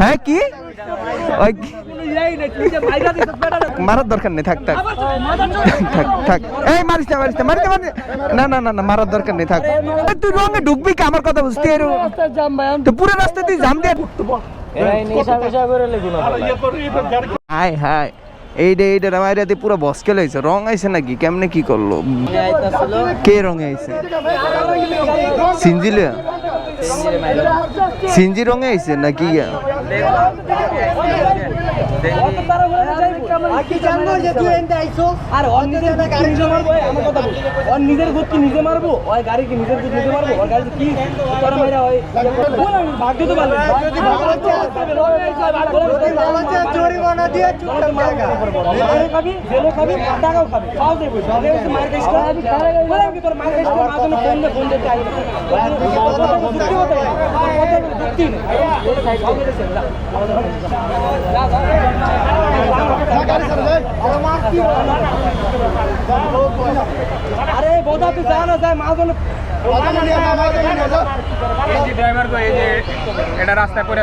হ্যাঁ কি? মারার দরকার নেই থাক থাক। থাক থাক। এই মারিস না মারিস না মারিস না, না। না না না মারার দরকার নেই থাক। তুই রঙে ঢুকবি কি? আমার কথা বুঝতে এরু। তো পুরো রাস্তা তুই জাম দিয়ে হাই হাই এইটা এইটা আমার এতে পুরো বসকে লইছে রং আইছে নাকি? কেমনে কি করল? কে রঙে আইছে? সিনজিলে সিনজি রঙে আইছে নাকি? নিজের গুদ নিজে মারবো এই আমার কথা বল ওর নিজের গুদ কি নিজে মারবো ওই গাড়ি কি নিজের গুদ নিজে মারবো ওর গাড়ি কি তোর মাইরা হয় ভাগ্য তো ভালো। জরিমানা দিয়ে চুপ খাবি জেলে খাবি টাকাও খাবি। দেব মার তোর মার মা জন্য ফোন ফোন আরে বোধা তুই যা না যায় মা জন্য এই যে ড্রাইভার গো এই যে এটা রাস্তায় পড়ে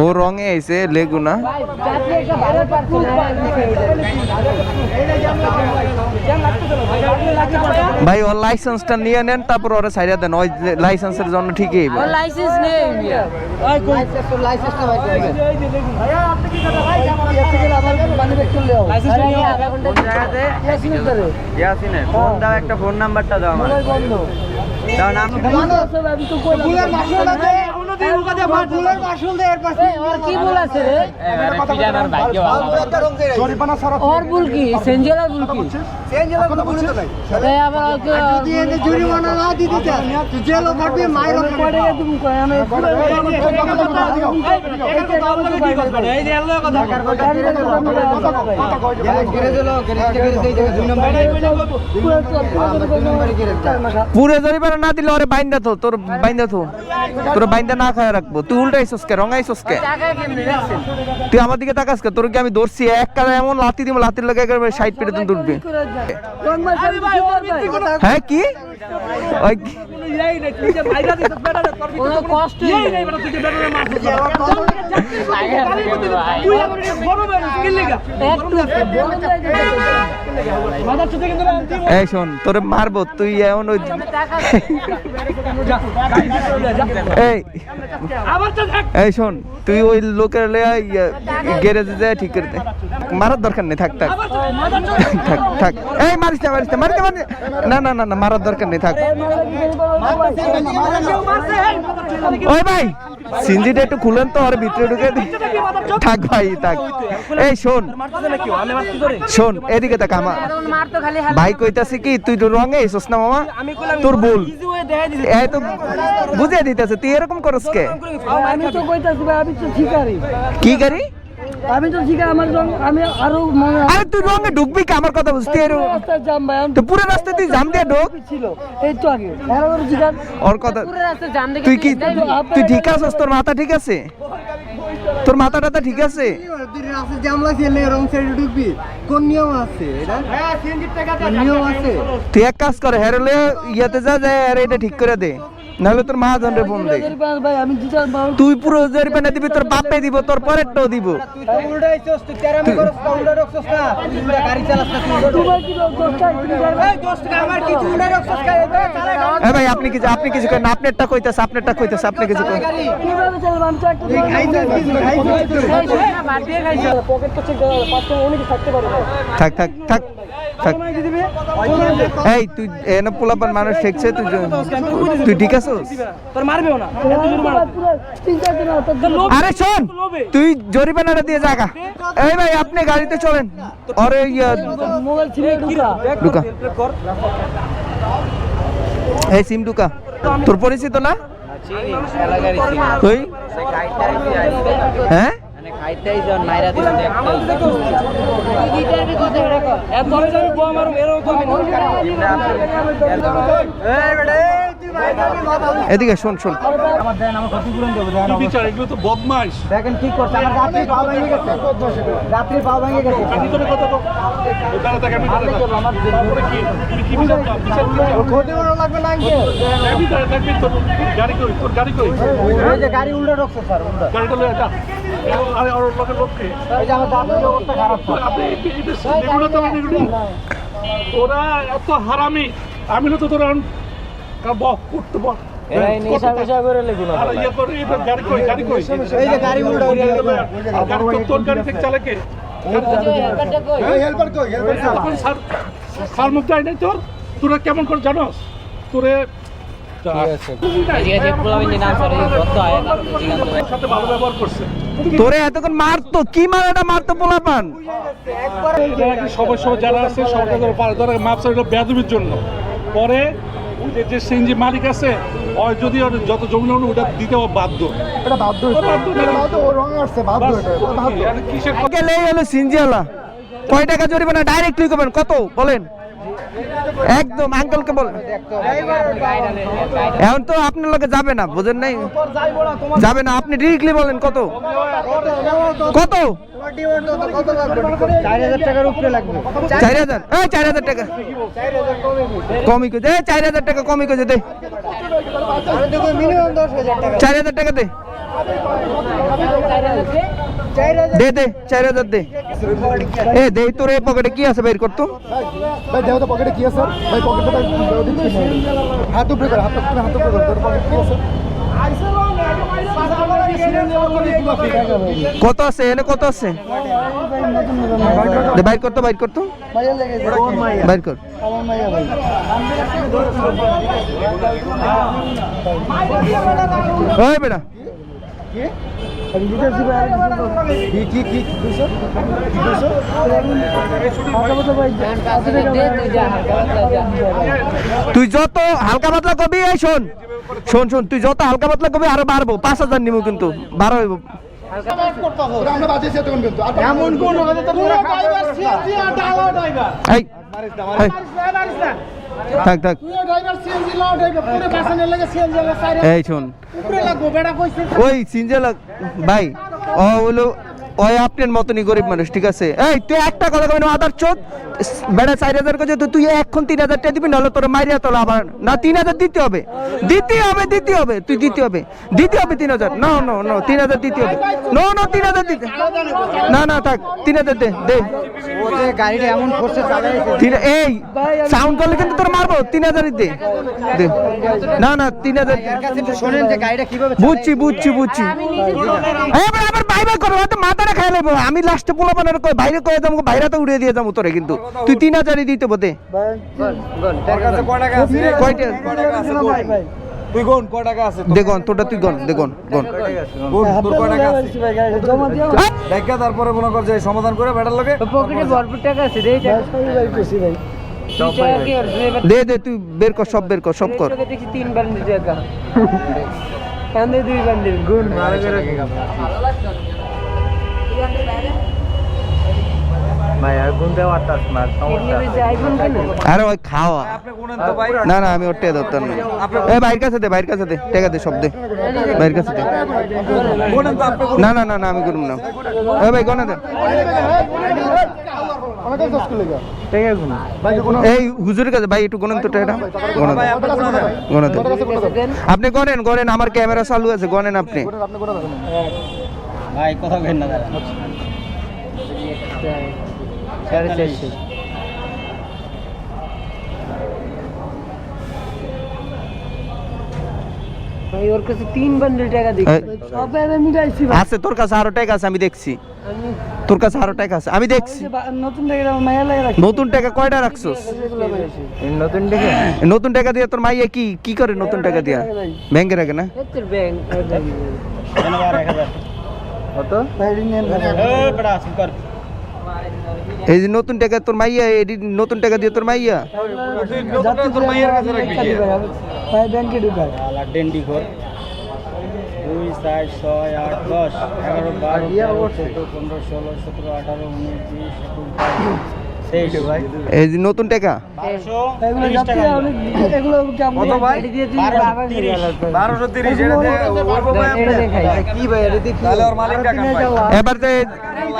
ও রঙে আইছে লেগুনা। ভাই ওর লাইসেন্সটা নিয়ে নেন তারপর ওরা সাইডে দেন। ওই লাইসেন্সের জন্য ঠিকই হইবে। লাইসেন্স নেই এসে ফোন দাও একটা ফোন নাম্বারটা দাও আমার দাও নাম বুলের মাসুল দে অনুদিন উকা দে বুলের মাসুল দে এর পাশে ওর কি ভুল আছে রে পিজানার ভাগ্য জরিমানা সারা ওর ভুল কি সেঞ্জেলার ভুল কি চেঞ্জ হলো কথা তো নাই তাই আবার যদি এনে জরিমানা না দিতে চাস তুই কাটবি পড়ে তুমি আমি এই যে কথা পুরো জরিমানা না দিলে ওরে বাইন্দা তো তোর বাইন্দা তো তোর বাইন্দা না খায় রাখব। তুই উল্টাইছস কে? রঙাইছস কে? টাকা কেমনে? রাখছেন তুই আমার দিকে তাকাস কে? তোর কি আমি ধরছি? এক কালে এমন লাতি দিব লাতির লাগে একবার সাইড পেটে তুমি দুটবি হ্যাঁ কি? এই শোন, তোরে মারবো, তুই এমন ওই এই শোন, তুই ওই লোকের গ্যারেজে যায় ঠিক করে দে। মারার দরকার নেই, থাক থাক। থাক থাক। এই, মারিস না মারিস না মারিস না না। না না মারার দরকার নেই থাক। ওই ভাই সিনজিটা একটু খুলেন তো আর ভিতরে ঢুকে থাক ভাই থাক। এই শোন। শোন এদিকে তাক আমা। ভাই কইতাছে কি তুই তো রঙে এসোস না মামা? তোর ভুল। এই তো বুঝে দিতেছে তুই এরকম করস কে? আমি তো কইতাছি ভাই আমি তো শিকারি। কি গাড়ি? আমি তো শিকার আমার রং আমি আরও মানে আরে তুই রঙে ঢুকবি কি? আমার কথা বুঝতে এরু। জাম ভাই তো পুরো রাস্তা তুই জাম দিয়ে ঢোক। ছিল। এই তো আগে। আর ওর কথা পুরো রাস্তা জাম দেখে তুই কি তুই ঠিক আছিস? তোর মাথা ঠিক আছে? তোর মাথা টাথা ঠিক আছে? রাস্তায় জাম লাগছে এলে রং সাইডে ঢুকবি। কোন নিয়ম আছে এটা? নিয়ম আছে? তুই এক কাজ কর হেরলে ইয়াতে যা যায় আর এটা ঠিক করে দে। নাহলে তোর মহাজন রে ফোন দে ভাই আমি দিতাম তুই পুরো জরিমানা দিবি তোর বাপে দিব তোর পরেরটাও দিব। ভাই আপনি কিছু আপনি কিছু করেন আপনারটা কইতাছে আপনারটা কইতাছে আপনি কিছু করেন। থাক থাক থাক। থাক। এই তুই এনে পোলাপান মানুষ ঠেকছে তুই তুই ঠিক আছিস? তোর মারবেও না। এত জোর মার। ঠিক আছে আরে শোন তুই জরিমানাটা দিয়ে জাগা। এই ভাই আপনি গাড়িতে চলেন। আরে ইয়া ঢুকা এই সিম ঢুকা তোর পরিচিত না? তুই হ্যাঁ? আইটাই জন মাইরা দিবেন এত যাবি বউ আমার তো আমি এদিকে শোন শোন। বিচার? এগুলো তো বদমাইশ দেখেন কি করছে আমার রাত্রি পাও ভেঙে গেছে। রাত্রি পাও ভেঙে গেছে। লাগবে না যে গাড়ি উল্টো ঢুকছে স্যার উল্টো। গাড়িটা লয়ে যা। আরে লোকের এই যে দাঁতের অবস্থা খারাপ আপনি এগুলো তো ওরা এত হারামি। আমি তো তোরা বক করতে বক। তোর কেমন করে জানোস? তোরে ব্যবহার করছে। তোরে এতক্ষণ মারতো কি মারাটা মারতো পোলাপান? সবাই সবাই যারা আছে সবাই যারা মাপ চাইলো বেদবির জন্য। পরে যে- যে সিএনজি মালিক আছে ওই যদি ওর যত জমি লোন ওটা দিতে ও বাধ্য। এটা বাধ্য বাধ্য বাধ্য কিসের কথা? গেলে হলো সিনজিয়ালা কয় টাকা জরিমানা? ডাইরেক্টলি করবেন কত? বলেন। একদম আঙ্কেলকে বলেন এখন তো আপনার লোকে যাবে না, বুঝেন নাই? যাবে না, আপনি ডিরেক্টলি বলেন কত? কত? কমই করে চার হাজার টাকা কমই করে দে। চার হাজার টাকা দে দে, চার হাজার দে। এ দে তোর এই পকেটে কি আছে বের করতো? ভাই দেহ তো পকেটে কি আছে? ভাই পকেটে হাত উপরে করে হাত উপরে হাত উপরে করে তোর পকেটে কি আছে? কত আছে? এনে কত আছে? বাইর করতো বাইর করতো। বাইর কর। ওই বেটা। দুশো তুই যত হালকা পাতলা কবি এই শোন। শোন শোন তুই যত হালকা পাতলা কবি আরও বাড়বো। পাঁচ হাজার নিবো কিন্তু বারো হইব। এমন কোন থাক থাক। লাগে লাগে এই শোন। ওই সিনজেলা ভাই ও হলো ওই আপনার মতনই গরিব মানুষ ঠিক আছে? এই তুই একটা কথা কবি আদার চোদ? বেড়া চার হাজার কাছে তো তুই এখন তিন হাজার টাকা দিবি নাহলে তোর মারিয়া তোলা আবার না তিন হাজার দিতে হবে। দিতে হবে দিতে হবে তুই দিতে হবে। দিতে হবে তিন হাজার। না না না তিন হাজার দিতে হবে। নো না তিন হাজার দিতে। না না থাক তিন হাজার দে দে। গাড়িটা এমন করছে এই সাউন্ড করলে কিন্তু তোর মারবো। তিন হাজারই দে দে। না না তিন হাজার শোনেন যে গাড়িটা কীভাবে বুঝছি বুঝছি বুঝছি। আবার বাই বাই করো হয়তো মাথাটা খাই লাগবো আমি লাস্টে পোলা বানার কই বাইরে কয়ে যাব বাইরে তো উড়িয়ে দিয়ে যাব তোরে কিন্তু। তুই তিন হাজারই দিতে বোধে? কয় তুই কোন কয় টাকা আছে দেখুন তোরটা তুই গন দেখুন গন কোন তোর কয় টাকা আছে? দেখা তারপরে মনে কর যে সমাধান করে বেটার লগে। পকেটে ভরপুর টাকা আছে রে দে দে তুই বের কর সব বের কর সব কর। দেখছি তিন বান্ডিল টাকা কান্দে দুই বান্ডিল গুণ। ভালো করে আর ওই খাওয়া। আপনি গুনেন তো ভাই। না না আমি ওরটা ধরতাম না। এ বাইর কাছে দে বাইর কাছে দে টাকা দে সব দে। বাইর কাছে দে। গুনেন তো আপনি না না না না আমি করব না। এ ভাই গনে দে। অনেক কাজ স্কুলে গা ঠিক আছে ভাই কোনো এই হুজুরের কাছে ভাই একটু গনেন তো ভাই আপনি গনেন গনেন আমার ক্যামেরা চালু আছে গনেন আপনি। ভাই কথা না। দাদা সাড়ে চারশো ওর কাছে তিন বান্ডিল টাকা সব আমি আছে তোর কাছে আরও টাকা আছে আমি দেখছি। তোর কাছে আরও টাকা আছে আমি দেখছি। নতুন টাকা মায়া লাগে রাখছি। নতুন টাকা কয়টা রাখছস? নতুন দেখে নতুন টাকা দিয়ে তোর মাইয়া কি কি করে নতুন টাকা দিয়া? ব্যাংকে রাখে না? তোর ব্যাংক কত? এই যে নতুন টাকা তোর মাইয়া এই নতুন টাকা দিয়ে তোর মাইয়া। তোর মাইয়ের কাছে রাখবি ভাই ব্যাংকে ঢুকায়। আলা ডেন্ডি কর দুই চার ছয় আট দশ এগারো বারো তেরো পনেরো ষোলো সতেরো আঠারো উনিশ বিশ এই যে নতুন টাকা।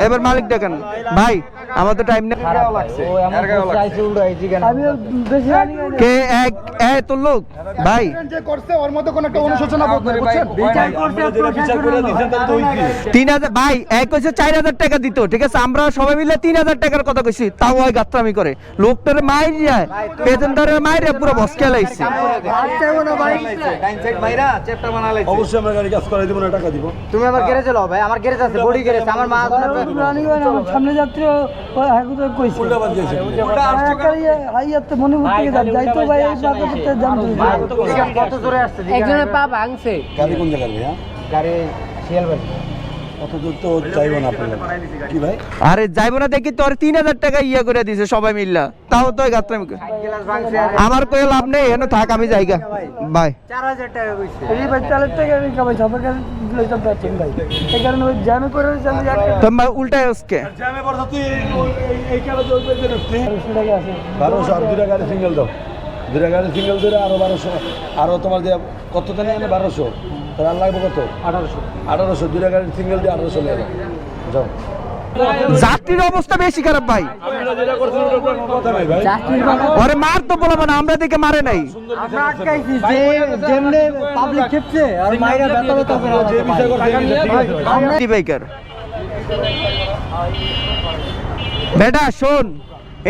এবার মালিক ডাকেন ভাই আমার তো টাইম নেই। কে এক এ তোর লোক ভাই। করছে ওর মধ্যে কোনো একটা অনুশোচনা। তিন হাজার ভাই এক কইছে চার হাজার টাকা দিত ঠিক আছে? আমরা সবাই মিলে তিন হাজার টাকার কথা কইছি তাও ওই গাত্রামি করে। লোকটার মায়ের যায় পেছনদারের মায়ের পুরো বসকে লাইছে। ভাত চাইব না ভাই। ডাইন সাইড মাইরা চ্যাপ্টার বানা লাইছে। অবশ্যই আমরা গাড়ি কাজ করে দিব না টাকা দিব। তুমি আমার গ্যারেজে লও ভাই আমার গ্যারেজ আছে বডি গ্যারেজ আমার মা সামনে যাত্রী হাইকু তো কইছে একটা ইয়ে, হাইয়াতে মণিপুর থেকে যা- যাইতো ভাই এই বাঁকা করতে জাম কত জোরে আসছে একজনের পা ভাঙছে গাড়ি কোন জায়গায় গাড়ি শিয়ালবাড়ি অত তো চাইব না আপনার। কি ভাই? আরে যাইবো না দেখি তোর তিন হাজার টাকা ইয়ে করে দিছে সবাই মিল্লা। তাও তো গাত্রামি আমার কই লাভ নেই এনে থাক আমি জায়গা। বাই। চার হাজার টাকা কইছে। ভাই চালের টাকা আমি কামাই সবার কাছে দিলে সব পাচ্ছেন ভাই। এই কারণে ওই জ্যামে করে আমি তোমার উল্টায় উসকে জ্যামে পড়ছো তুই এই কারণে জল পেয়ে রাখতে দেড়শো টাকা আছে। বারোশো আর দুটা গাড়ি সিঙ্গেল দাও। দুটা গাড়ি সিঙ্গেল ধরে আরও বারোশো আরও তোমার যে কত জানি এনে বারোশো তার আর লাগবে কত? আঠারোশো। আঠারোশো দুটা গাড়ি সিঙ্গেল দিয়ে আঠারোশো নিয়ে যাও। যাও। যাত্রীর অবস্থা বেশি খারাপ ভাই। ওরে মার তো বলব না আমরা দেখে মারে নাই। বেটা শোন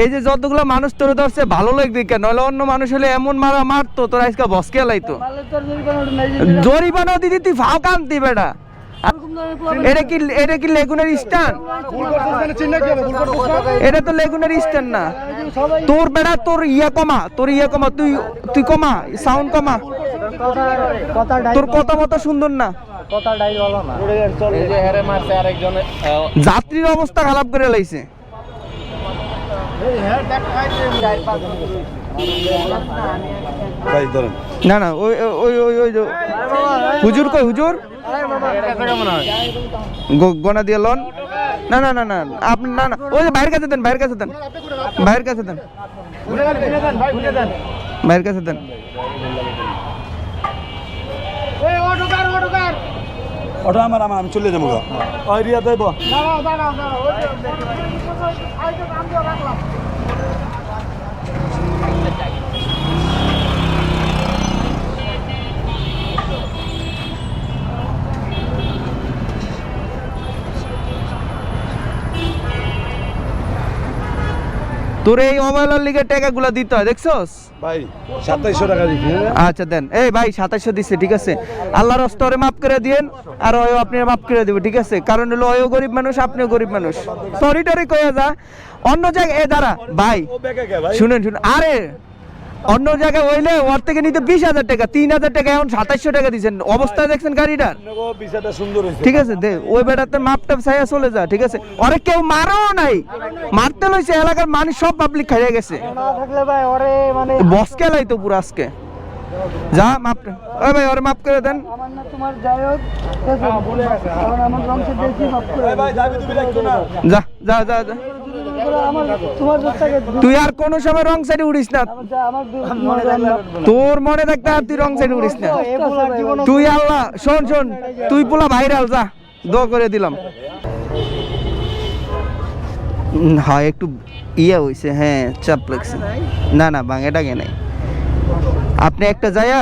এই যে যতগুলো মানুষ তোর ধরছে ভালো লাগবে কেন নইলে অন্য মানুষ হলে এমন মারা মারতো তোর আজকে বসকে লাইতো। জরিমানা দিদি তুই ফাও কান্তি বেটা। এটা কি এটা কি লেগুনের স্ট্যান্ড? ভুল করছিস মানে চিন্তা কি হবে ভুল করছিস না এটা তো লেগুনের স্ট্যান্ড না। তোর বেটা তোর ইয়া কমা তোর ইয়া কমা তুই তুই কমা সাউন্ড কমা। তোর কথা মতো সুন্দর না। কথা ডাই বলো না। এই যে হেরে মারছে আরেকজন যাত্রীর অবস্থা খারাপ করে লাইছে। না না ওই ওই ওই ওই যে- হুজুর কই হুজুর গনা দিয়ে লন না না না না আপনি না না ওই যে বাইরের কাছে দেন বাইরের কাছে দেন বাইরের কাছে দেন বাইরের কাছে দেন ওটা আমার আমার আমি চলে যাব। ওই রিয়া দেব তোর এই অবহেলার লিগে টাকাগুলো দিতে হয় দেখছস? ভাই সাতাইশশো টাকা দিচ্ছি হ্যাঁ? আচ্ছা দেন। এই ভাই সাতাশশো দিচ্ছে ঠিক আছে। আল্লাহর স্তরে মাফ করে দিয়েন আর ওই আপনি মাফ করে দেবো ঠিক আছে? কারণ হলো ওইও গরিব মানুষ আপনিও গরিব মানুষ। সরি টরি কয়ে যা। অন্য জায়গায় এ দাঁড়া। ভাই? শুনেন শুনেন। আরে অন্য জায়গায় হইলে ওর থেকে নিতে বিশ হাজার টাকা তিন হাজার টাকা এখন সাতাশশো টাকা দিচ্ছেন। অবস্থা দেখছেন গাড়িটার? সুন্দর ঠিক আছে দে ওই বেটাতে মাপটা ছাইয়া চলে যা ঠিক আছে। ওরে কেউ মারাও নাই। মারতে লইছে এলাকার মানুষ সব পাবলিক খাইয়ে গেছে। না থাকলে তো ওরে মানে বসকে লাইতো পুরো আজকে। যা মাপটা। ওই ভাই ওরে মাপ করে দেন। আমার না তোমার যাই হোক ঠিক আছে? কারণ আমার বংশে দেখি মাফ করে ভাই যাবি তুমি না যা যা যা যা। তুই আর কোনো সময় রং সাইডে উড়িস না। তোর মনে থাকতে আর তুই রং সাইডে উড়িস না। তুই আল্লাহ শোন শোন তুই পোলা ভাইরাল যা দোয়া করে দিলাম। হ্যাঁ একটু ইয়ে হইছে হ্যাঁ চাপ লাগছে। না না বাঙে ডাঙে নাই। আপনি একটা যাইয়া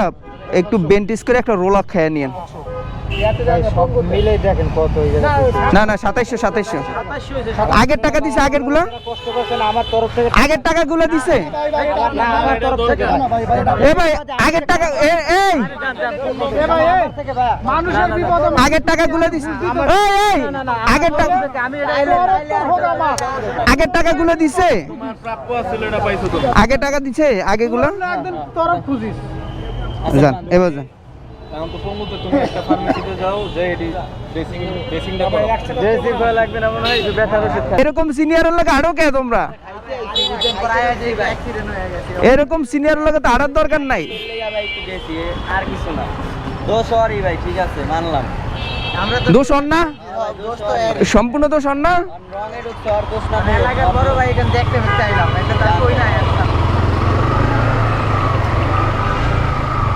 একটু বেন্টিস করে একটা রোলাক খেয়ে নিয়েন। না না সাতাইশশো সাতাইশশো আগের টাকা দিছে আগেরগুলা? কষ্ট করছেন আমার তরফ থেকে আগের টাকা গুলা দিছে? না আমার তরফ থেকে না। এ ভাই আগের টাকা এই! আগের টাকা গুলো দিছে এই এই! আগের টাকা আগের টাকা গুলো দিছে আগে টাকা দিছে আগে গুলো এবার যান। এখন তো প্রমোদ তুমি একটা ফার্মেসিতে যাও যে এটি ড্রেসিং ড্রেসিংটা করো। ড্রেসিং করা লাগবে না মনে হয় একটু ব্যথার ওষুধ এরকম সিনিয়রের আরও কে তোমরা? এরকম সিনিয়রের লোক তো আড়ার দরকার নাই। আর কিছু না দোষ সরি ভাই ঠিক আছে মানলাম। দোষ অন না? সম্পূর্ণ দোষ অন না? রঙের দোষ না। বড় ভাই এখানে দেখতে চাইলাম এটা তার কই না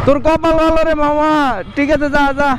তোর কপাল ভালো রে মামা। ঠিক আছে যা যা।